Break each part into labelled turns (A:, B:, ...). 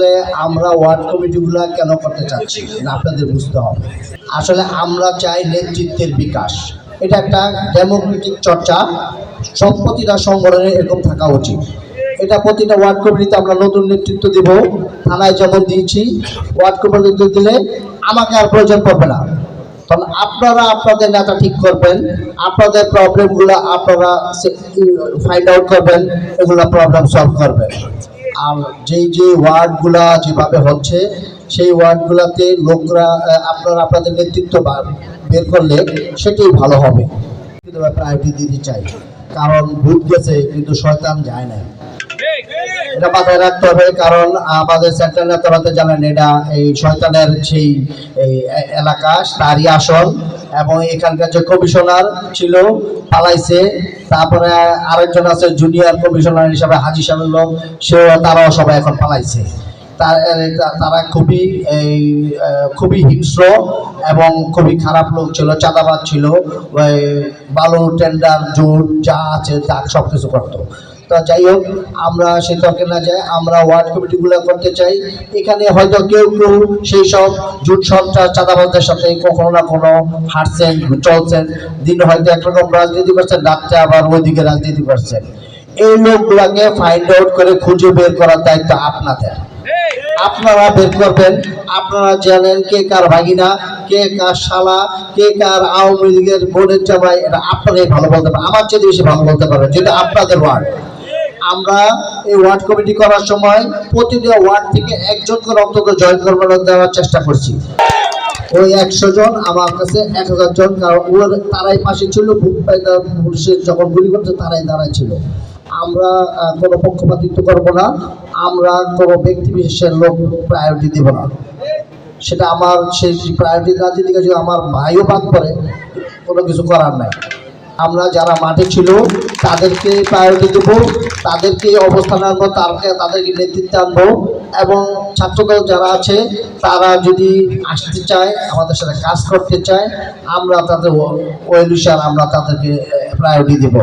A: আসলে আমরা ওয়ার্ড কমিটিগুলো কেন করতে চাচ্ছি? আপনাদের বুঝতে হবে। আসলে আমরা চাই নেতৃত্বের বিকাশ। এটা একটা ডেমোক্রেটিক চর্চা। সব প্রতিটা সংগঠনে এরকম থাকা উচিত। এটা প্রতিটা ওয়ার্ড কমিটিতে আমরা নতুন নেতৃত্ব দিব। থানায় যেমন দিয়েছি। ওয়ার্ড কমিটিতে দিলে আমাকে আর প্রয়োজন পড়বে না। কারণ আপনারা আপনাদের নেতা ঠিক করবেন। আপনাদের প্রবলেমগুলো আপনারা ফাইন্ড আউট করবেন। এগুলো প্রবলেম সলভ করবেন। যেই যে ওয়ার্ডগুলা যেভাবে হচ্ছে, সেই ওয়ার্ডগুলোতে লোকরা আপনারা আপনাদের নেতৃত্ব বের করলে সেটাই ভালো হবে। প্রায়োরিটি দিতে চাই, কারণ ভূত গেছে কিন্তু শয়তান যায় না এটা মাথায় রাখতে হবে, কারণ আমাদের সেন্ট্রাল নেতারা জানেন, এটা এই শয়তানের সেই এলাকা, তারই আসন এবং এখানকার যে কমিশনার ছিল, পালাইছে তারপরে আরেকজন আছে জুনিয়র কমিশনার হিসাবে হাজি সাহেবের লোক, সেও তারাও সবাই এখন পালাইছে। তারা খুবই, এই খুবই হিংস্র এবং খুবই খারাপ লোক ছিল চাঁদাবাদ ছিল। বালু টেন্ডার জোট, যা আছে তা সব কিছু করতো। তো যাই হোক, আমরা সে তর্কে না যাই আমরা ওয়ার্ড কমিটিগুলো করতে চাই। এখানে হয়তো কেউ কেউ সেই সব জুট সন্ত্রাস, চাঁদাবাজদের সাথে কখনো না কোনো হাঁটছেন চলছেন। দিনে হয়তো একরকম রাজনীতি করছেন, রাত্রে আবার ওইদিকে রাজনীতি করছেন। এই লোকগুলাকে ফাইন্ড আউট করে খুঁজে বের করার দায়িত্ব আপনাদের। আপনারা বের করবেন। আপনারা জানেন কে কার ভাগিনা, কে কার শালা, কে কার আওয়ামী লীগের বোর্ডের জামাই, এটা আপনারাই ভালো বলতে পারেন আমার চেয়ে বেশি ভালো বলতে পারবেন, যেটা আপনাদের ওয়ার্ড আমরা এই ওয়ার্ড কমিটি করার সময় প্রতিটা ওয়ার্ড থেকে একজন করে অন্তত জয়েন করবার দেওয়ার চেষ্টা করছি। ওই একশো জন, আমার কাছে এক হাজার জন, কারণ ওর তারাই পাশে ছিল পুলিশের যখন গুলি করছে তারাই দাঁড়ায় ছিল। আমরা কোনো পক্ষপাতিত্ব করব না, আমরা কোনো ব্যক্তি বিশেষের লোক প্রায়োরিটি দেব না। সেটা আমার সেই প্রায়োরিটি রাজনীতিকে যদি আমার ভাইও বাদ করে কোনো কিছু করার নাই। আমরা যারা মাঠে ছিল, তাদেরকে প্রায়োরিটি দেবো, তাদেরকে অবস্থানে আনব, তারকে তাদেরকে নেতৃত্বে আনব এবং ছাত্রদল যারা আছে, তারা যদি আসতে চায়, আমাদের সাথে কাজ করতে চায়, আমরা তাদের ওয়েলুসার আমরা তাদেরকে প্রায়োরিটি দেব।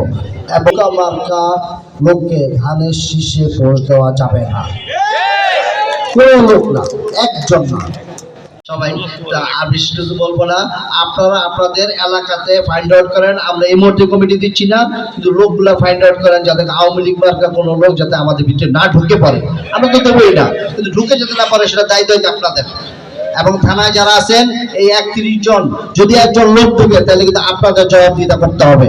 A: এবং মার্কা লোককে ধানের শীর্ষে পৌঁছ দেওয়া যাবে না। কোনো লোক না, একজন না। সবাই আর বেশি কিছু বলব না আপনারা আপনাদের এলাকাতে ফাইন্ড আউট করেন আমরা এই মুহূর্তে কমিটি দিচ্ছি না কিন্তু লোকগুলা ফাইন্ড আউট করেন যাতে আওয়ামী লীগ মার্কা কোনো লোক যাতে আমাদের ভিতরে না ঢুকে পড়ে। আমরা তো দেবোই না কিন্তু ঢুকে যেতে না পারে সেটা দায়িত্ব আপনাদের। এবং থানায় যারা আছেন এই একত্রিশ জন যদি একজন লোক ঢুকে তাহলে কিন্তু আপনাদের জবাবদিহিতা করতে হবে।